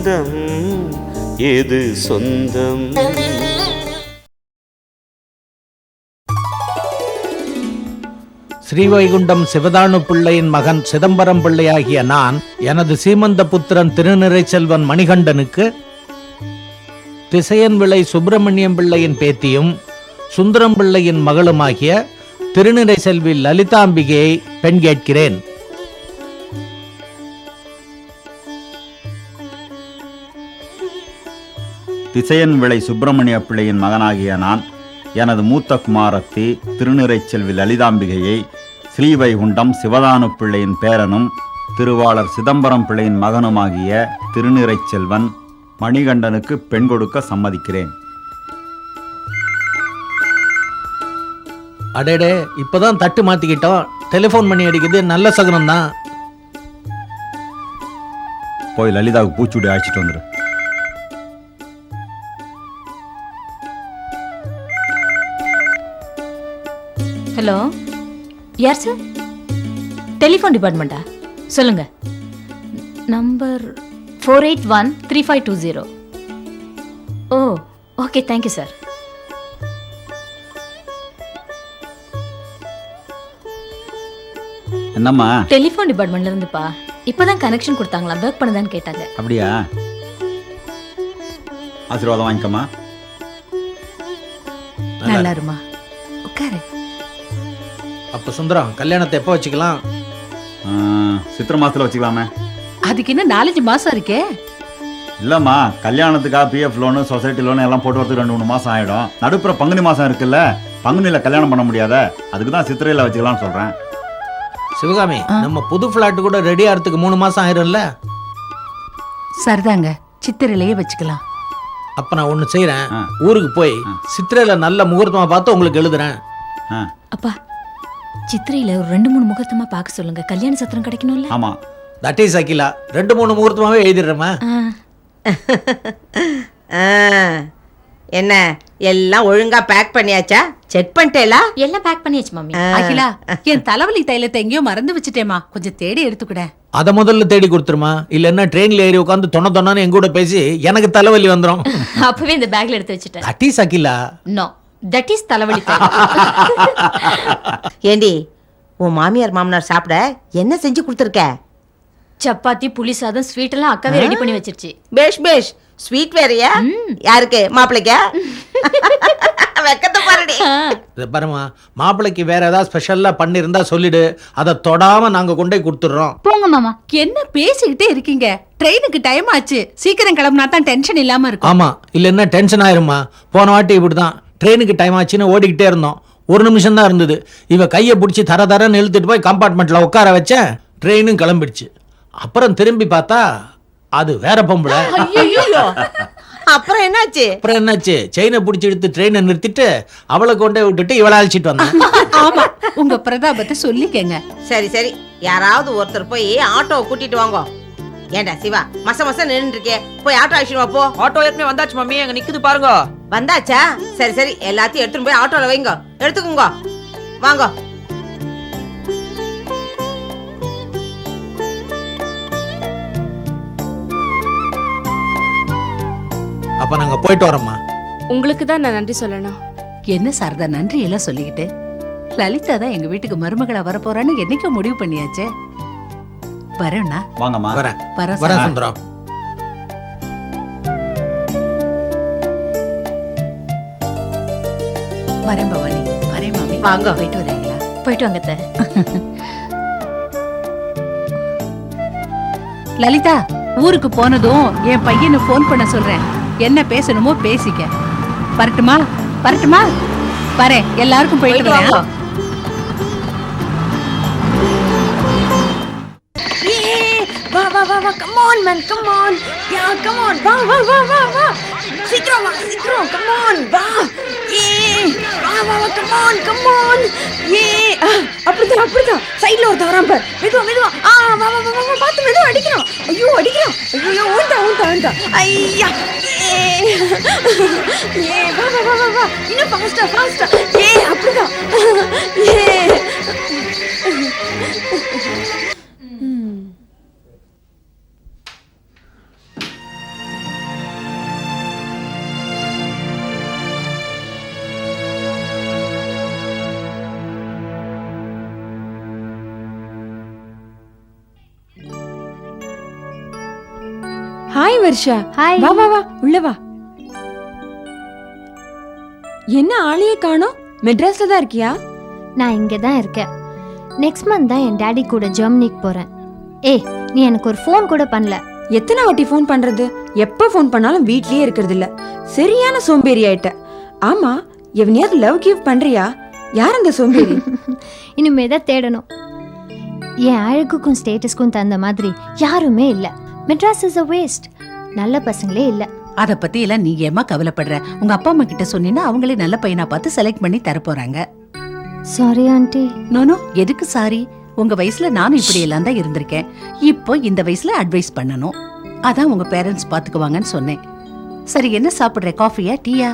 சொந்தம் எது சொந்தம்? ஸ்ரீவைகுண்டம் சிவதானு பிள்ளையின் மகன் சிதம்பரம் பிள்ளையாகிய நான் எனது சீமந்த புத்திரன் திருநிறை செல்வன் மணிகண்டனுக்கு திசையன் விளை சுப்பிரமணியம் பிள்ளையின் பேத்தியும் சுந்தரம் பிள்ளையின் மகளுமாகிய திருநிறை செல்வி லலிதாம்பிகையை பெண் கேட்கிறேன். திசையன் விளை சுப்பிரமணிய பிள்ளையின் மகனாகிய நான் எனது மூத்த குமாரத்தி திருநிறைச் செல்வி லலிதாம்பிகையை ஸ்ரீவைகுண்டம் சிவதானு பிள்ளையின் பேரனும் திருவாளர் சிதம்பரம் பிள்ளையின் மகனுமாகிய திருநிறைச் செல்வன் மணிகண்டனுக்கு பெண் கொடுக்க சம்மதிக்கிறேன். அடேடே இப்பதான் தட்டு மாத்திக்கிட்டோம். டெலிஃபோன் பண்ணி அடிக்குது நல்ல சகுனம் தான் போய் லலிதாவுக்கு பூச்சூடி அழைச்சிட்டு வந்துடு ஹலோ யார் சார்? டெலிஃபோன் டிபார்ட்மெண்ட்டா சொல்லுங்க. Number four eight one three five two zero O okay thank you sir என்னம்மா? டெலிஃபோன் டிபார்ட்மெண்ட்ல இருந்துப்பா. இப்பதான் கனெக்ஷன் கொடுத்தாங்களா? ஒர்க் பண்ணுதான்னு கேட்டாங்க. அப்படியா? ஆசீர்வாதம் வாங்கிக்கம்மா. நல்லா இருமா அப்ப சுந்தரம் கல்யாணத்தை எப்போ வச்சுக்கலாம்? சித்திரை மாசத்துல வச்சுக்கலாமே. அதுக்கு இன்னும் நாலஞ்சு மாசம் இருக்கே? இல்லம்மா கல்யாணத்துக்காக பிஎஃப் லோனு சொசைட்டி லோனு எல்லாம் போட்டு வரதுக்கு ரெண்டு மூணு மாசம் ஆயிடும். நடுப்புற பங்குனி மாசம் இருக்குல்ல பங்குனியில கல்யாணம் பண்ண முடியாத அதுக்கு தான் சித்திரையில வச்சுக்கலாம்னு சொல்றேன். சிவகாமி நம்ம புது பிளாட் கூட ரெடி ஆகிறதுக்கு மூணு மாசம் ஆயிரும்ல? சரிதாங்க சித்திரையிலேயே வச்சுக்கலாம். அப்ப நான் ஒண்ணு செய்யறேன் ஆ. ஊருக்கு போய் சித்திரையில நல்ல முகூர்த்தமா பார்த்து உங்களுக்கு எழுதுறேன். ஆ, அப்பா சித்திரையில ஒரு ரெண்டு மூணு முகூர்த்தமா பார்க்க சொல்லுங்க. கல்யாண சத்திரம் கிடைக்கணும்ல? ஆமா. That is Akila. ரெண்டு மூணு முகூர்த்தமாவே எழுதிடுறேம்மா. என்ன எல்லாம் ஒழுங்கா பேக் பண்ணியாச்சா? செக் பண்ணிட்டேலா? எல்லாம் பேக் பண்ணியாச்சு மம்மி. அகிலா என் தலைவலி தைலத்தை எங்கேயோ மறந்து வச்சுட்டேமா கொஞ்சம் தேடி எடுத்துக்கிட. அதை முதல்ல தேடி கொடுத்துருமா? இல்லைன்னா ட்ரெயின்ல ஏறி உட்காந்து தொண தொண்ணு எங்க கூட பேசி எனக்கு தலைவலி வந்துடும் அப்பவே இந்த பேக்ல எடுத்து வச்சுட்டேன். That is Akila. No that is தலைவலி. ஏண்டி உன் மாமியார் மாமனார் சாப்பிட என்ன செஞ்சு கொடுத்துருக்க? சப்பாத்தி புளி சாதம் ஸ்வீட் எல்லாம் அக்காவே ரெடி பண்ணி வச்சிருச்சு. பேஷ் பேஷ். ஸ்வீட் வேறயா? யாருக்கு? மாப்பிள்ளைக்கா வெக்கத்தை பாருடி. இதை பாருமா மாப்பிள்ளைக்கு வேற ஏதாவது ஸ்பெஷல்லா பண்ணியிருந்தா சொல்லிடு. அதை தொடாம நாங்க கொண்டு போய் கொடுத்துட்றோம். போங்க மாமா என்ன பேசிக்கிட்டே இருக்கீங்க? ட்ரெயினுக்கு டைம் ஆச்சு. சீக்கிரம் கிளம்புனா தான் டென்ஷன் இல்லாம இருக்கும். ஆமா இல்லைன்னா டென்ஷன் ஆயிருமா போன வாட்டி இப்படிதான் ட்ரெயினுக்கு டைம் ஆச்சுன்னு ஓடிக்கிட்டே இருந்தோம். ஒரு நிமிஷம் தான் இருந்தது. இவ கையை பிடிச்சி தர தரன்னு இழுத்துட்டு போய் கம்பார்ட்மெண்ட்ல உட்கார வச்சேன் ட்ரெயினும் கிளம்பிடுச்சு. அப்புறம் திரும்பி பார்த்தா அது வேற பொம்பளை. ஐயோ அப்புறம் என்னாச்சு? அப்புறம் என்னாச்சு? செயினை பிடிச்சி எடுத்து ட்ரெயினை நிறுத்திட்டு அவளை கொண்டே விட்டுட்டு இவளை அழைச்சிட்டு வந்தேன். ஆமா உங்க பிரதாபத்தை சொல்லிக்கங்க. சரி சரி. யாராவது ஒருத்தர் போய் ஆட்டோவை கூட்டிட்டு வாங்க. ஏண்டா சிவா மச மச நின்று இருக்கே போய் ஆட்டோ அழிச்சிட்டு வா போ. ஆட்டோ ஏற்கனவே வந்தாச்சு மம்மி அங்க நிக்குது பாருங்க. வந்தாச்சா? சரி சரி எல்லாத்தையும் எடுத்துட்டு போய் ஆட்டோல வைங்க. எடுத்துக்கோங்க. வாங்க. அப்ப நாங்க போயிட்டு வரோம்மா. உங்களுக்கு தான் நான் நன்றி சொல்லணும். என்ன சாரதா நன்றி எல்லாம் சொல்லிக்கிட்டு? லலிதா தான் எங்க வீட்டுக்கு மருமகளா வரப்போறான்னு என்னைக்கோ முடிவு பண்ணியாச்சே? வரேண்ணா. வாங்கம்மா. வரேன். வரேன் வரேன். சுந்தரம். வரேன் பவானி. வரேன் மாமி. வாங்க. போயிட்டு வரீங்களா? போயிட்டு வாங்க அத்தை. லலிதா ஊருக்கு போனதும் என் பையனை ஃபோன் பண்ண சொல்றேன். என்ன பேசணுமோ பேசிக்க. வரட்டுமா? வரட்டுமா? வரேன். எல்லாருக்கும் போயிட்டு போயிட்டு வரேன். வாங்க on, man, come on. Yeah, come on. Come on வா வா வா வா வா சீக்கிரம் வா சீக்கிரம் கம் ஆன் வா ஏ வா வா வா கம் ஆன் கம் ஆன் ஏ அப்படிதான் அப்படிதான் சைடுல ஒரு தவறாம பார். மெதுவா மெதுவா. ஆ வா வா வா வா, பார்த்து மெதுவா அடிக்கிறோம் ஐயோ அடிக்கிறோம் ஐயோ ஊண்டா ஊண்டா ஊண்டா ஐயா. ஏ ஏ வா வா வா வா வா. இன்னும் ஃபாஸ்டா ஃபாஸ்டா ஏ அப்படிதான் ஏ வர்ஷா ஹாய் வா வா வா உள்ள வா. என்ன ஆளையே காணோம்? மெட்ராஸ்ல தான் இருக்கியா? நான் இங்கே தான் இருக்கேன். நெக்ஸ்ட் மந்த் தான் என் டாடி கூட ஜெர்மனிக்கு போகிறேன் ஏய் நீ எனக்கு ஒரு ஃபோன் கூட பண்ணல. எத்தனை வாட்டி ஃபோன் பண்றது? எப்ப ஃபோன் பண்ணாலும் வீட்லயே இருக்கிறது இல்ல. சரியான சோம்பேறி ஆயிட்ட. ஆமா எவனையாவது லவ் கிவ் பண்றியா? யார் அந்த சோம்பேறி? இனிமே தான் தேடணும். என் அழகுக்கும் ஸ்டேட்டஸ்க்கும் தகுந்த மாதிரி யாருமே இல்லை. மெட்ராஸ் இஸ் அ வேஸ்ட் நல்ல பசங்களே இல்லை. அத பத்தி எல்லாம் நீ ஏமா கவலைப்படுற? உங்க அப்பா அம்மா கிட்ட சொன்னீங்கன்னா அவங்களே நல்ல பையனா பார்த்து செலக்ட் பண்ணி தர போறாங்க. சாரி ஆண்டி நோனோ எதுக்கு சாரி உங்க வயசுல நானும் இப்படி எல்லாம் தான் இருந்திருக்கேன். இப்போ இந்த வயசுல அட்வைஸ் பண்ணணும். அதான் உங்க பேரண்ட்ஸ் பாத்துக்குவாங்கன்னு சொன்னேன். சரி என்ன சாப்பிடுற? காஃபியா டீயா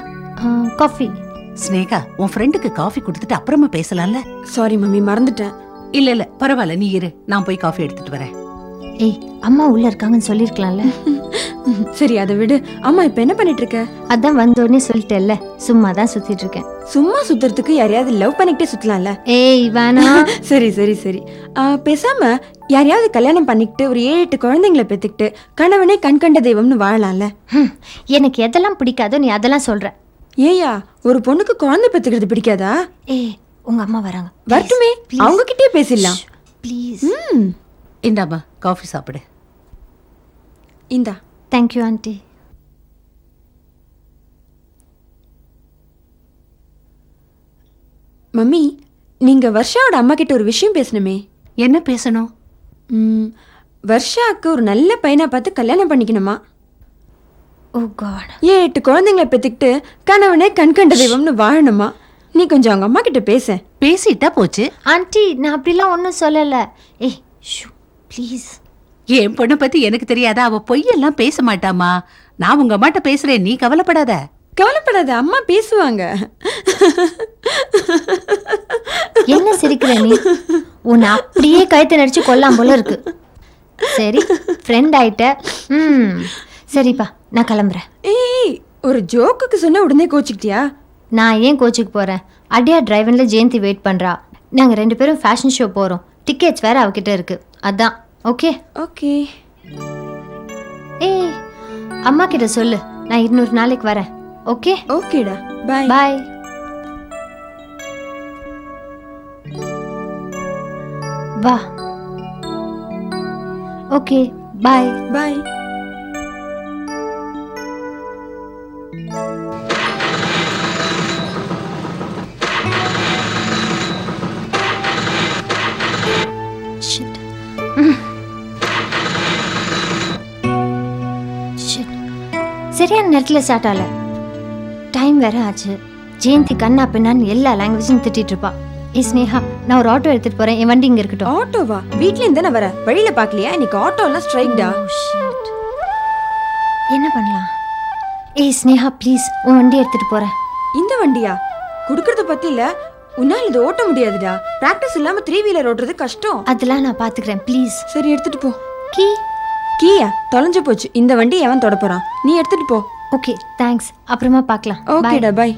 காஃபி ஸ்னேகா உன் ஃப்ரெண்டுக்கு காஃபி கொடுத்துட்டு அப்புறமா பேசலாம்ல? சாரி மம்மி மறந்துட்டேன். இல்ல இல்ல பரவாயில்ல நீ இரு. நான் போய் காஃபி எடுத்துட்டு வரேன். ஏய் அம்மா உள்ள இருக்காங்கன்னு சொல்லிருக்கலாம்ல. சரி அதை விடு. அம்மா இப்ப என்ன பண்ணிட்டு இருக்க அதான் வந்த உடனே சொல்லிட்டேல்ல சும்மா தான் சுத்திட்டு இருக்கேன் சும்மா சுத்துறதுக்கு யாரையாவது லவ் பண்ணிக்கிட்டே சுத்தலாம்ல? ஏய் வேணாம் சரி சரி சரி. ஆ, பேசாம யாரையாவது கல்யாணம் பண்ணிக்கிட்டு ஒரு ஏழு எட்டு குழந்தைங்களை பெத்துக்கிட்டு கணவனே கண் கண்ட தெய்வம்னு வாழலாம்ல? ஹம், எனக்கு எதெல்லாம் பிடிக்காதோ நீ அதெல்லாம் சொல்ற. ஏயா ஒரு பொண்ணுக்கு குழந்தை பெத்துக்கிறது பிடிக்காதா? ஏய் உங்க அம்மா வராங்க. வரட்டுமே அவங்க கிட்டே பேசிடலாம். ப்ளீஸ் ம். இந்தாம்மா காஃபி சாப்பிடு. இந்தா. தேங்க்யூ ஆண்டி மம்மி நீங்க வர்ஷாவோட அம்மா கிட்ட ஒரு விஷயம் பேசணுமே. என்ன பேசணும்? ம், வர்ஷாக்கு ஒரு நல்ல பையனை பார்த்து கல்யாணம் பண்ணிக்கணுமா? ஓ காட் ஏன் எட்டு குழந்தைங்களை பெத்துக்கிட்டு கணவனே கண் கண்ட தெய்வம்னு வாழணுமா? நீ கொஞ்சம் அவங்க அம்மா கிட்ட பேச. பேசிட்டா போச்சு. ஆண்டி நான் அப்படிலாம் ஒன்றும் சொல்லலை. ஏய் ஷூ ப்ளீஸ் என் பொண்ணை பத்தி எனக்கு தெரியாதா? அவ பொய்யெல்லாம் பேச மாட்டாமா நான் உங்க அம்மாட்ட பேசுறேன். நீ கவலைப்படாத. கவலைப்படாத. அம்மா பேசுவாங்க. என்ன சிரிக்கிற நீ? உன்னை அப்படியே கழுத்தை நடிச்சு கொல்லாம் போல இருக்கு. சரி ஃப்ரெண்ட் ஆயிட்ட. ம் சரிப்பா நான் கிளம்புறேன். ஏய் ஒரு ஜோக்குக்கு சொன்ன உடனே கோச்சிக்கிட்டியா? நான் ஏன் கோச்சுக்கு போகிறேன் அடியா டிரைவனில் ஜெயந்தி வெயிட் பண்ணுறா நாங்கள் ரெண்டு பேரும் ஃபேஷன் ஷோ போகிறோம் டிக்கெட்ஸ் வேறு அவகிட்ட இருக்கு. அதான். ஓகே ஓகே ஏய் அம்மா கிட்ட சொல்லு. நான் இன்னொரு நாளைக்கு வரேன். ஓகே ஓகேடா பாய் பாய் வா. ஓகே பாய் பாய் நேரத்தில் ஸ்டார்ட் ஆகல டைம் வேற ஆச்சு. ஜெயந்தி கண்ணா பின்னான்னு எல்லா லாங்குவேஜும் திட்டிட்டு இருப்பா. ஏ ஸ்னேஹா நான் ஒரு ஆட்டோ எடுத்துட்டு போறேன். என் வண்டி இங்க இருக்கட்டும். ஆட்டோவா வீட்ல இருந்து தானே வர? வழியில பாக்கலையா இன்னைக்கு ஆட்டோ எல்லாம் ஸ்ட்ரைக்டா Oh. என்ன பண்ணலாம்? ஏய் ஸ்னேஹா ப்ளீஸ் உன் வண்டி எடுத்துட்டு போறேன். இந்த வண்டியா? குடுக்கறத பத்தி இல்ல. உன்னால் இது ஓட்ட முடியாதுடா. பிராக்டிஸ் இல்லாம த்ரீ வீலர் ஓட்டுறது கஷ்டம். அதெல்லாம் நான் பாத்துக்கிறேன் ப்ளீஸ் சரி எடுத்துட்டு போ. கீ கீயா தொலைஞ்சு போச்சு. இந்த வண்டி எவன் தொட போறான்? நீ எடுத்துட்டு போ. ஓகே தேங்க்ஸ் அப்புறமா பார்க்கலாம். ஓகேடா பை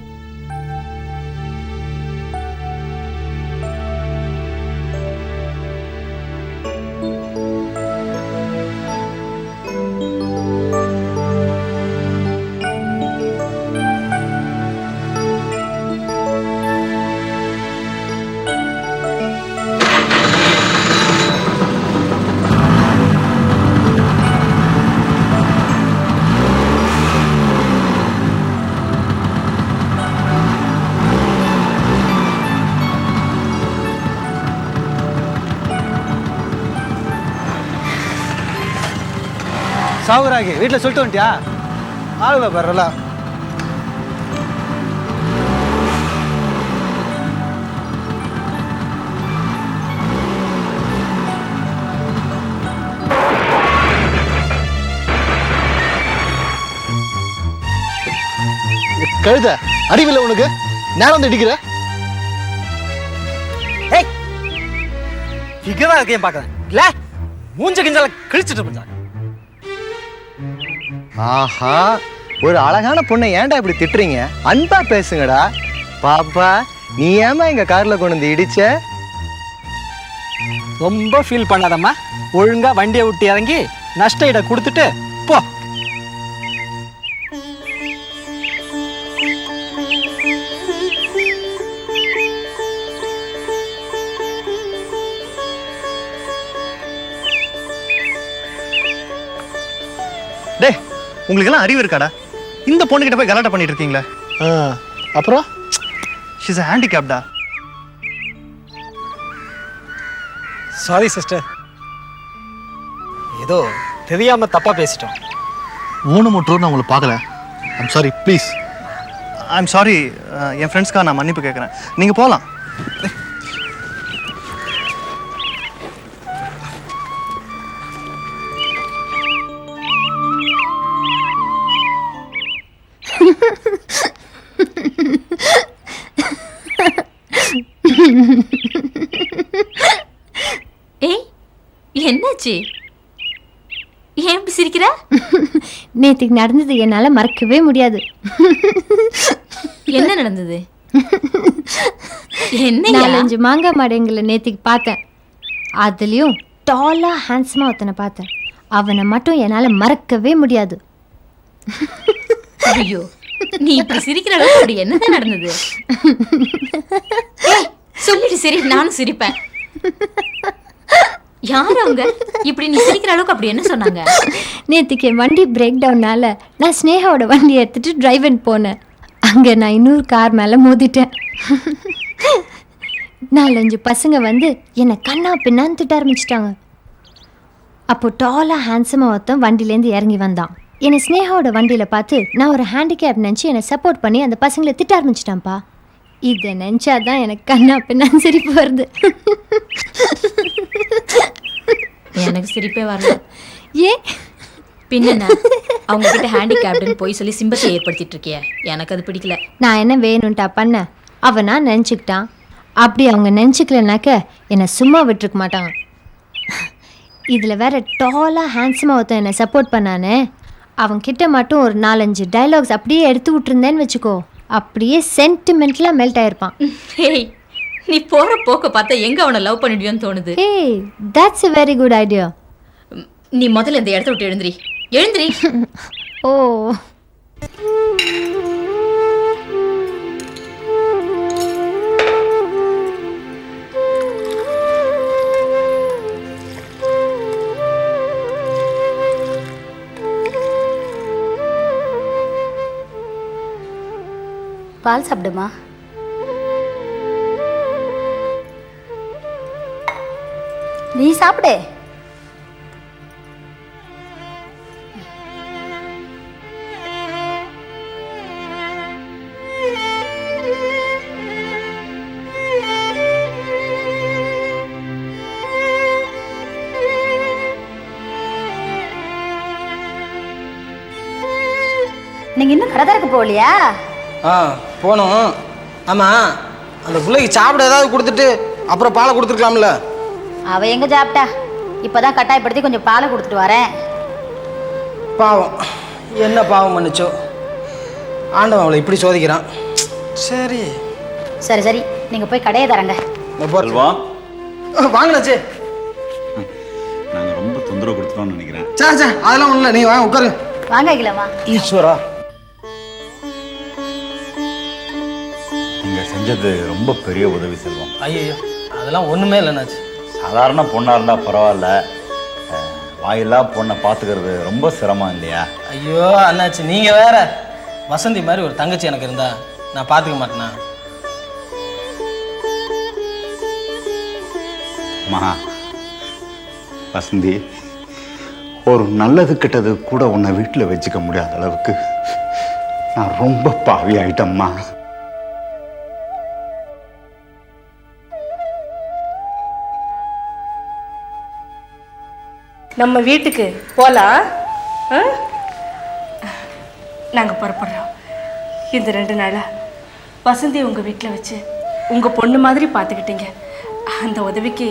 சாகுராகி வீட்டில் சொல்லிட்டு வந்துட்டியா? ஆளுங்க பரல கழுத அடிவில் உனக்கு? நேரம் வந்து இடிக்கிற? ஏய் இங்கதான் இருக்கையும் பார்க்கறேன். இல்ல மூஞ்ச கிஞ்சால கிழிச்சிட்டு இருந்தாங்க ஆஹா ஒரு அழகான பொண்ணை ஏன்டா இப்படி திட்டுறீங்க? அன்பா பேசுங்கடா. பாப்பா நீ ஏமா எங்க கார்ல கொண்டு வந்து இடிச்ச? ரொம்ப ஃபீல் பண்ணாதம்மா. ஒழுங்கா வண்டியை விட்டு இறங்கி நஷ்ட இட கொடுத்துட்டு போ. உங்களுக்கு எல்லாம் அறிவு இருக்காடா? இந்த பொண்ணுகிட்ட போய் கலாட்டா பண்ணிட்டு இருக்கீங்களா. அப்புறம்? ஷிஸ் ஹேண்டிகேப்டா சாரி சிஸ்டர் ஏதோ தெரியாம தப்பா பேசிட்டோம். ஊனமுற்றோர் நான் உங்களை பார்க்கல. I'm sorry please I'm sorry என் ஃப்ரெண்ட்ஸ்க்காக நான் மன்னிப்பு கேட்குறேன். நீங்கள் போகலாம் என்னாச்சு? ஏன் சிரிக்கிற? நேற்றுக்கு நடந்தது என்னால் மறக்கவே முடியாது. என்ன நடந்தது? என்ன நாலஞ்சு மாங்காய் மாடுங்களை நேற்றுக்கு பார்த்தேன். அதுலேயும் டாலாக ஹேண்ட்ஸமாக ஒருத்தனை பார்த்தேன். அவனை மட்டும் என்னால் மறக்கவே முடியாது. ஐயோ நீ இப்படி சிரிக்கிற அளவுக்கு அப்படி என்னதான் நடந்தது? ஏய், சொல்லிடு சரி நானும் சிரிப்பேன். யார் அவங்க? இப்படி நீ சிரிக்கிற அளவுக்கு அப்படி என்ன சொன்னாங்க? நேற்றுக்கு என் வண்டி பிரேக் டவுனால நான் ஸ்னேகாவோட வண்டியை எடுத்துட்டு டிரைவன் போனேன். அங்கே நான் இன்னொரு கார் மேலே மோதிட்டேன். நாலஞ்சு பசங்க வந்து என்னை கண்ணா பின்னான்னு திட்ட ஆரம்பிச்சிட்டாங்க. அப்போ டாலாக ஹேண்ட்ஸமாக ஒருத்தன் வண்டியிலேருந்து இறங்கி வந்தான். என்னை ஸ்னேகாவோட வண்டியில் பார்த்து நான் ஒரு ஹேண்டிகேப் நினச்சி என்னை சப்போர்ட் பண்ணி அந்த பசங்களை திட்ட ஆரம்பிச்சிட்டான்ப்பா. இதை நினச்சாதான் எனக்கு கண்ணா பின்னான்னு சிரிப்பு வருது. எனக்கு சிரிப்பே வரல. ஏன் பின்ன அவங்க கிட்ட ஹேண்டிகேப்டுன்னு போய் சொல்லி சிம்பத்தை ஏற்படுத்திட்டு இருக்கிய எனக்கு அது பிடிக்கல. நான் என்ன வேணும்ட்டா பண்ணேன் அவனா நினச்சிக்கிட்டான். அப்படி அவங்க நினச்சிக்கலனாக்க என்னை சும்மா விட்டுருக்க மாட்டாங்க இதில் வேற டாலாக ஹேண்ட்ஸமாக ஒருத்தன் என்னை சப்போர்ட் பண்ணானே. அவன் கிட்ட மட்டும் ஒரு நாலஞ்சு டைலாக்ஸ் அப்படியே எடுத்து விட்டுருந்தேன்னு வச்சுக்கோ. அப்படியே சென்டிமெண்ட்லாம் மெல்ட் ஆயிருப்பான். ஹேய் நீ போற போக்க பார்த்தா எங்க அவனை லவ் பண்ணிடுவியோன்னு தோணுது. ஏய் that's a very good idea நீ முதல்ல இந்த இடத்த விட்டு எழுந்திரி. எழுந்திரி. ஓ. பால் சாப்பிடுமா? நீ சாப்பிடு. நீங்க இன்னும் கடை திறக்க போகலையா? ஆ போனோம். ஆமா அந்த பிள்ளைக்கு சாப்பிட ஏதாவது கொடுத்துட்டு அப்புறம் பாலை கொடுத்துருக்கலாம்ல. அவ எங்க சாப்பிட்டா? இப்பதான் கட்டாயப்படுத்தி கொஞ்சம் பாலை கொடுத்துட்டு வரேன். பாவம். என்ன பாவம் பண்ணுச்சோ? ஆண்டவன் அவளை இப்படி சோதிக்கிறான். சரி. சரி சரி. நீங்க போய் கடையை தரங்க. செல்வா. வாங்கலாச்சு நாங்கள் ரொம்ப தொந்தரவு கொடுத்துட்டோம்னு நினைக்கிறேன். சே சே அதெல்லாம் ஒன்றும் இல்லை நீ வாங்க உட்காரு. வாங்க அகிலம்மா. ஈஸ்வரா. செஞ்சது ரொம்ப பெரிய உதவி செல்வம். ஐயோ அதெல்லாம் ஒன்றுமே இல்லைனாச்சு சாதாரண பொண்ணாக இருந்தால் பரவாயில்ல. அஹ், வாயில்லா பொண்ணை பார்த்துக்கிறது ரொம்ப சிரமம் இல்லையா? ஐயோ அண்ணாச்சி நீங்கள் வேற. வசந்தி மாதிரி ஒரு தங்கச்சி எனக்கு இருந்தா நான் பார்த்துக்க மாட்டேனா? மகா வசந்தி ஒரு நல்லது கெட்டது கூட உன்னை வீட்டில் வச்சுக்க முடியாத அளவுக்கு நான் ரொம்ப பாவி ஆயிட்டம்மா. நம்ம வீட்டுக்கு போகலாம் நாங்கள் புறப்படுறோம். இந்த ரெண்டு நாளாக வசந்தி உங்கள் வீட்டில் வச்சு உங்கள் பொண்ணு மாதிரி பார்த்துக்கிட்டீங்க அந்த உதவிக்கு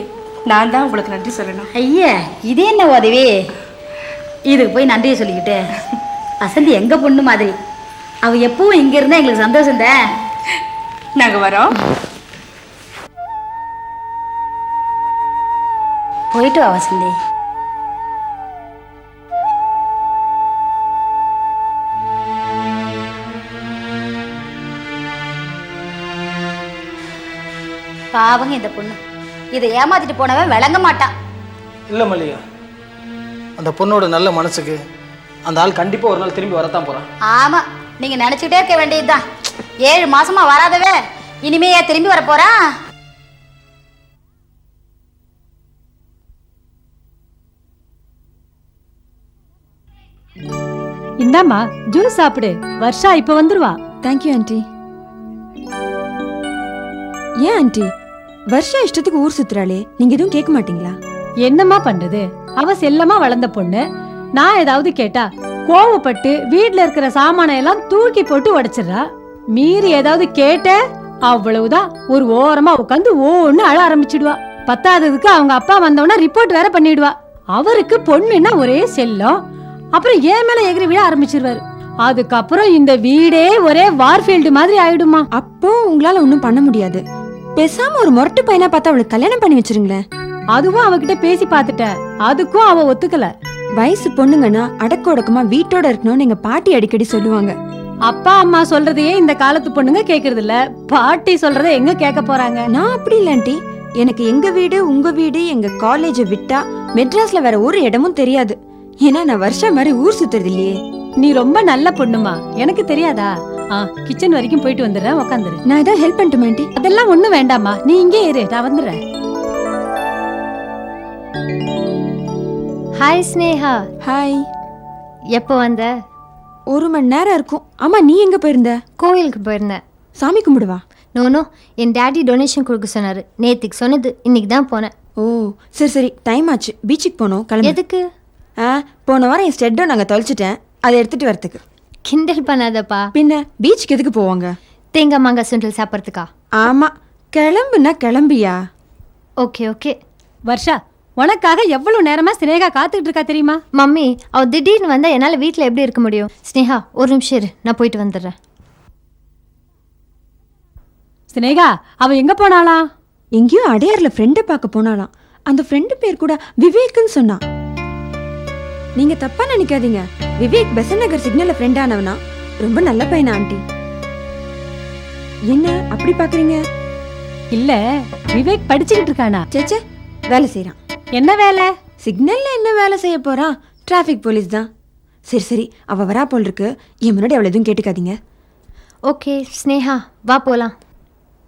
நான் தான் உங்களுக்கு நன்றி சொல்லணும். ஐயா இது என்ன உதவி? இதுக்கு போய் நன்றியை சொல்லிக்கிட்டு. வசந்தி எங்க பொண்ணு மாதிரி? அவ எப்பவும் இங்க இருந்தா எங்களுக்கு சந்தோஷம் தான். நாங்கள் வரோம். போயிட்டு வா வசந்தி. பாவங்க இந்த பொண்ணு. இதை ஏமாத்திட்டு போனவன் விளங்க மாட்டான். இல்லை மல்லிகா. அந்த பொண்ணோட நல்ல மனசுக்கு அந்த ஆள் கண்டிப்பாக ஒரு நாள் திரும்பி வரத்தான் போகிறான் ஆமா நீங்க நினைச்சுக்கிட்டே இருக்க வேண்டியதுதான். ஏழு மாசமா வராதவே இனிமே ஏன் திரும்பி வர போறா இந்தாம்மா ஜூஸ் சாப்பிடு. வர்ஷா இப்ப வந்துருவா. தேங்க்யூ ஆண்டி ஏன் ஆண்டி வருஷா இஷ்டத்துக்கு ஊர் சுத்துறாளே. நீங்க எதுவும் கேட்க மாட்டீங்களா? என்னம்மா பண்றது? அவ செல்லமா வளர்ந்த பொண்ணு. நான் ஏதாவது கேட்டா கோவப்பட்டு வீட்ல இருக்கிற சாமானை எல்லாம் தூக்கி போட்டு உடைச்சிடுறா. மீறி ஏதாவது கேட்ட அவ்வளவுதான். ஒரு ஓரமா உட்காந்து ஓன்னு அழ ஆரம்பிச்சிடுவா. பத்தாததுக்கு அவங்க அப்பா வந்தவன ரிப்போர்ட் வேற பண்ணிடுவா. அவருக்கு பொண்ணுன்னா ஒரே செல்லம். அப்புறம் ஏன் மேல எகிரி விழ ஆரம்பிச்சிருவாரு? அதுக்கப்புறம் இந்த வீடே ஒரே வார்ஃபீல்டு மாதிரி ஆயிடுமா? அப்போ உங்களால ஒண்ணும் பண்ண முடியாது. பேசாம ஒரு முரட்டு பையனா பார்த்து அவளுக்கு கல்யாணம் பண்ணி வச்சிருங்களேன். அதுவும் அவகிட்ட பேசி பார்த்துட்டேன் அதுக்கும் அவ ஒத்துக்கல. வயசு பொண்ணுங்கன்னா அடக்க ஒடக்கமா வீட்டோட இருக்கணும்னு எங்க பாட்டி அடிக்கடி சொல்லுவாங்க. அப்பா அம்மா சொல்றதையே இந்த காலத்து பொண்ணுங்க கேக்குறது இல்ல பாட்டி சொல்றதை எங்க கேட்க போறாங்க? நான் அப்படி இல்ல ஆண்டி. எனக்கு எங்க வீடு உங்க வீடு எங்க காலேஜை விட்டா மெட்ராஸ்ல வேற ஒரு இடமும் தெரியாது. ஏன்னா நான் வருஷம் மாதிரி ஊர் சுத்துறது இல்லையே. நீ ரொம்ப நல்ல பொண்ணுமா. எனக்கு தெரியாதா? கிச்சன் வரைக்கும் போயிட்டு வந்துடுறேன் உக்காந்துரு. நான் ஏதாவது ஹெல்ப் பண்ணட்டுமா ஆண்டி. அதெல்லாம் ஒண்ணும் வேண்டாம்மா. நீ இங்கே இரு நான் வந்துடுறேன். ஹாய் ஸ்னேகா ஹாய் எப்போ வந்த? ஒரு மணி நேரம் இருக்கும். ஆமா நீ எங்க போயிருந்த? கோயிலுக்கு போயிருந்தேன். சாமி கும்பிடுவா நோனோ என் டாடி டொனேஷன் கொடுக்க சொன்னாரு. நேத்துக்கு சொன்னது. இன்னைக்கு தான் போனேன். ஓ சரி சரி. டைம் ஆச்சு. பீச்சுக்கு போனோம். கிளம்பி. எதுக்கு? ஆ போன வாரம் என் ஸ்டெட்டோ நாங்கள் தொலைச்சிட்டேன். அதை எடுத்துட்டு வரதுக்கு கிண்டல் பண்ணாதப்பா. பின்ன பீச்சுக்கு எதுக்கு போவாங்க? தேங்காய் மாங்காய் சுண்டல் சாப்பிட்றதுக்கா? ஆமா கிளம்புனா கிளம்பியா? Okay okay. வர்ஷா உனக்காக எவ்வளவு நேரமா சினேகா காத்துக்கிட்டு இருக்கா தெரியுமா? மம்மி அவ திடீர்னு வந்தா என்னால் வீட்டில் எப்படி இருக்க முடியும்? ஸ்னேகா ஒரு நிமிஷம் இரு நான் போயிட்டு வந்துடுறேன். சினேகா அவ எங்க போனாளா எங்கேயோ அடையார்ல ஃப்ரெண்டை பார்க்க போனாலாம் அந்த ஃப்ரெண்டு பேர் கூட விவேக்னு சொன்னான். நீங்க தப்பா நினைக்காதீங்க. விவேக் பெசன் நகர் சிக்னல்ல ஃப்ரெண்ட் ஆனவனா? ரொம்ப நல்ல பையனா ஆண்டி. என்ன அப்படி பாக்குறீங்க? இல்ல விவேக் படிச்சுக்கிட்டு இருக்கானா? சேச்சே வேலை செய்றான். என்ன வேலை? சிக்னல்ல என்ன வேலை செய்ய போறான்? டிராஃபிக் போலீஸ் தான். சரி சரி அவ வரா போல் இருக்கு. என் முன்னாடி அவளை எதுவும் கேட்டுக்காதீங்க. ஓகே ஸ்னேகா வா போலாம்.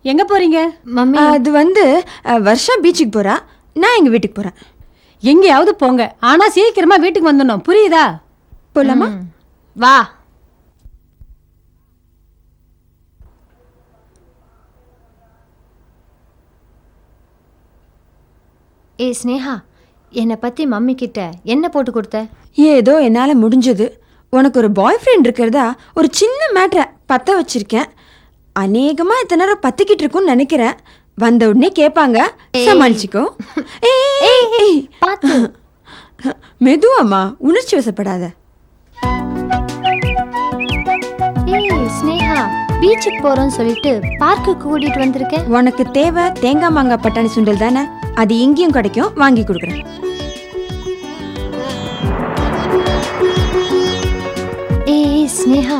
எங்க போறீங்க? மம்மி. அது வந்து அஹ், வர்ஷா பீச்சுக்கு போறா. நான் எங்க வீட்டுக்கு போறேன். எங்கேயாவது போங்க. ஆனா சீக்கிரமா வீட்டுக்கு வந்துடணும். புரியுதா? போலாமா. வா. ஏய் ஸ்னேகா என்னை பற்றி மம்மி கிட்ட என்ன போட்டு கொடுத்த? ஏதோ என்னால முடிஞ்சது. உனக்கு ஒரு பாய் ஃப்ரெண்ட் இருக்கிறதா ஒரு சின்ன மேட்ரை பத்த வச்சிருக்கேன். அநேகமா இத்தனை நேரம் பத்திக்கிட்டு இருக்கும்னு நினைக்கிறேன். வந்த உடனே கேட்பாங்க சமாளிச்சுக்கோ. மெதுவாம்மா உணர்ச்சி வசப்படாத. ஸ்னேகா பீச்சுக்கு போறோம்னு சொல்லிட்டு பார்க்குக்கு கூட்டிட்டு வந்திருக்கேன். உனக்கு தேவை தேங்காய் மாங்காய் பட்டாணி சுண்டல் தானே? அது இங்கேயும் கிடைக்கும் வாங்கி கொடுக்குறேன். ஏய், ஸ்னேகா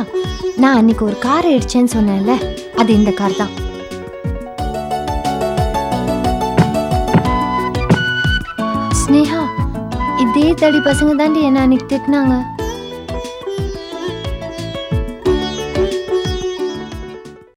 நான் அன்னைக்கு ஒரு கார் அடிச்சேன்னு சொன்னேன்ல அது இந்த கார் தான். ஸ்னேகா தடி பசங்க தாண்டி என்ன அன்னைக்கு திட்டினாங்க?